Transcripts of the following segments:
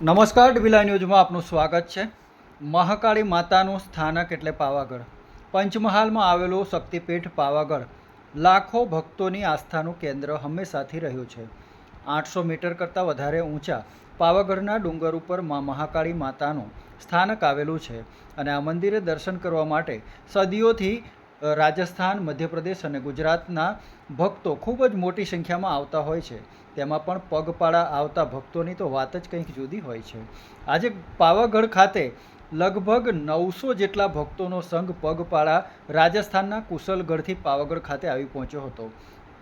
નમસ્કાર ડીવીલા ન્યૂઝમાં આપનું સ્વાગત છે. મહાકાળી માતાનું સ્થાનક એટલે પાવાગઢ. પંચમહાલમાં આવેલું શક્તિપીઠ પાવાગઢ. લાખો ભક્તોની આસ્થાનું કેન્દ્ર હંમેશાથી રહ્યું છે. આઠસો મીટર કરતાં વધારે ઊંચા પાવાગઢના ડુંગર ઉપર મા મહાકાળી માતાનું સ્થાનક આવેલું છે અને આ મંદિરે દર્શન કરવા માટે સદીઓથી રાજસ્થાન, મધ્યપ્રદેશ અને ગુજરાતના ભક્તો ખૂબ જ મોટી સંખ્યામાં આવતા હોય છે. તેમાં પણ પગપાળા આવતા ભક્તોની તો વાત જ કંઈક જુદી હોય છે. આજે પાવાગઢ ખાતે લગભગ નવસો જેટલા ભક્તોનો સંઘ પગપાળા રાજસ્થાનના કુશલગઢથી પાવાગઢ ખાતે આવી પહોંચ્યો હતો.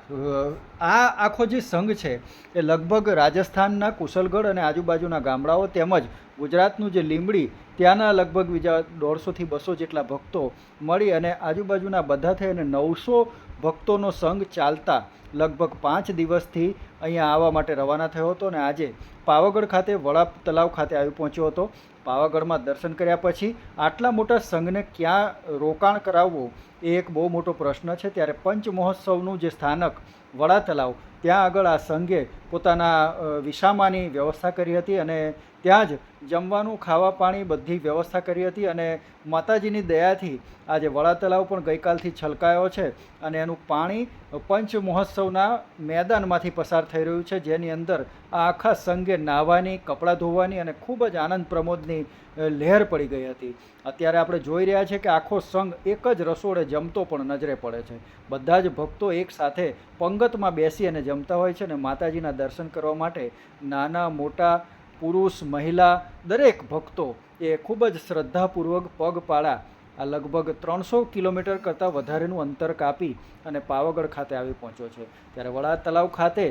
આ આખો જે સંઘ છે એ લગભગ રાજસ્થાનના કુશલગઢ અને આજુબાજુના ગામડાઓ તેમજ ગુજરાતનું જે લીંબડી, ત્યાંના લગભગ બીજા દોઢસોથી બસો જેટલા ભક્તો મળી અને આજુબાજુના બધા થઈ અને નવસો ભક્તોનો સંઘ ચાલતા લગભગ પાંચ દિવસથી અહીંયા આવવા માટે રવાના થયો હતો અને આજે પાવાગઢ ખાતે વડા તલાવ ખાતે આવી પહોંચ્યો હતો. પાવાગઢમાં દર્શન કર્યા પછી આટલા મોટા સંઘને ક્યાં રોકાણ કરાવવું? એ એક બહુ મોટો પ્રશ્ન છે. ત્યારે પંચ મહોત્સવનું જે સ્થાનક વડા તલાવ ત્યાં આગળ આ સંઘે પોતાના અ, વિસામાની વ્યવસ્થા કરી હતી અને ત્યાં જ જમવાનું ખાવા પાણી બધી વ્યવસ્થા કરી હતી અને માતાજીની દયાથી આજે વડા તલાવ પણ ગઈકાલથી છલકાયો છે અને એનું પાણી પંચ મહોત્સવના મેદાનમાંથી પસાર થઈ રહ્યું છે. જેની અંદર આ આખા સંઘે નાહવાની કપડાં ધોવાની અને ખૂબ જ આનંદ પ્રમોદની લહેર પડી ગઈ હતી. અત્યારે આપણે જોઈ રહ્યા છીએ કે આખો સંઘ એક જ રસોડે જમતો પણ નજરે પડે છે. બધા જ ભક્તો એકસાથે પંગતમાં બેસી અને જમતા હોય છે અને માતાજીના દર્શન કરવા માટે નાના, મોટા, પુરુષ, મહિલા, દરેક ભક્તો એ ખૂબ જ શ્રદ્ધાપૂર્વક પગપાળા, આ લગભગ ત્રણસો કિલોમીટર કરતાં વધારેનું અંતર કાપી અને પાવાગઢ ખાતે આવી પહોંચ્યો છે. ત્યારે વડા તલાવ ખાતે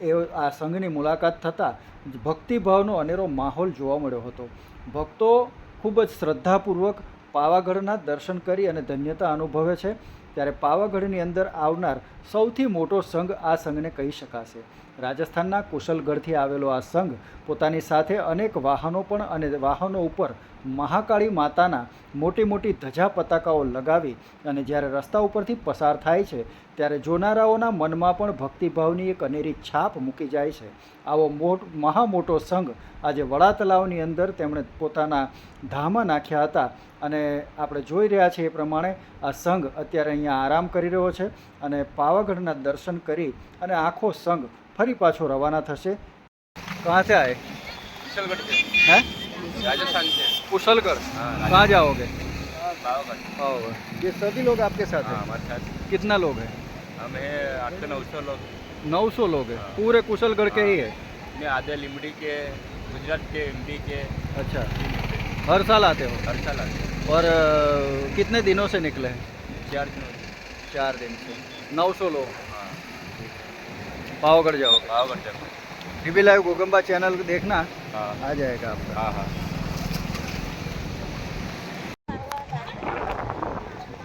એ આ સંઘની મુલાકાત થતાં ભક્તિભાવનો અનેરો માહોલ જોવા મળ્યો હતો. ભક્તો ખૂબ જ શ્રદ્ધાપૂર્વક પાવાગઢના દર્શન કરી અને ધન્યતા અનુભવે છે. ત્યારે પાવાગઢની અંદર આવનાર સૌથી મોટો સંઘ આ સંઘને કહી શકાશે. રાજસ્થાનના કુશલગઢથી આવેલો આ સંઘ પોતાની સાથે અનેક વાહનો પણ અને વાહનો ઉપર મહાકાળી માતાના મોટી મોટી ધજા પતાકાઓ લગાવી અને જ્યારે રસ્તા ઉપરથી પસાર થાય છે ત્યારે જોનારાઓના મનમાં પણ ભક્તિભાવની એક અનેરી છાપ મૂકી જાય છે. આવો મોટ મહા મોટો સંઘ આજે વડા તલાવની અંદર તેમણે પોતાના ધામા નાખ્યા હતા અને આપણે જોઈ રહ્યા છીએ એ પ્રમાણે આ સંઘ અત્યારે અહીંયા આરામ કરી રહ્યો છે અને પાવાગઢના દર્શન કરી અને આખો સંઘ ફરી પાછો રવાના થશે. ક્યાં છે હે? રાજસ્થાન છે. कुशलगढ़? हाँ, कहाँ जाओगे? पावागढ़ ये सभी लोग आपके साथ हाँ? हैं हमारे साथ कितना लोग हैं? हम है आठ सौ नौ सौ लोग। नौ सौ लोग हैं? हाँ। पूरे कुशलगढ़ के ही है। में आधे लिमड़ी के गुजरात के एमपी के। अच्छा। हर साल आते हो? हर साल आते हैं। और कितने दिनों से निकले हैं? चार दिनों चार दिन से। नौ सौ लोग? हाँ। पावागढ़ जाओगे? पावागढ़ जाते टीवी लाइव गोगम्बा चैनल देखना। हाँ। आ जाएगा आपका। हाँ हाँ।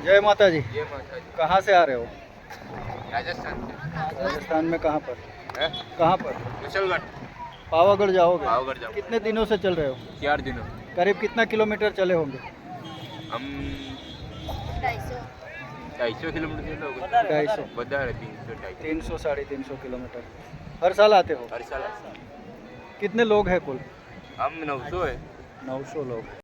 जय माता जी ये माता जी कहाँ से आ रहे हो? राजस्थान से। राजस्थान में कहाँ पर? है? कहाँ पर? कुशलगढ़ पावागढ़ जाओगे? पावागढ़ जाओ कितने दिनों से चल रहे हो? चार दिनों। करीब कितना किलोमीटर चले होंगे? हम ढाई सौ किलोमीटर ढाई सौ। बता तीन सौ। तीन सौ साढ़े तीन सौ किलोमीटर। हर साल आते हो? हर साल। कितने लोग हैं कुल? हम नौ सौ है। नौ सौ लोग।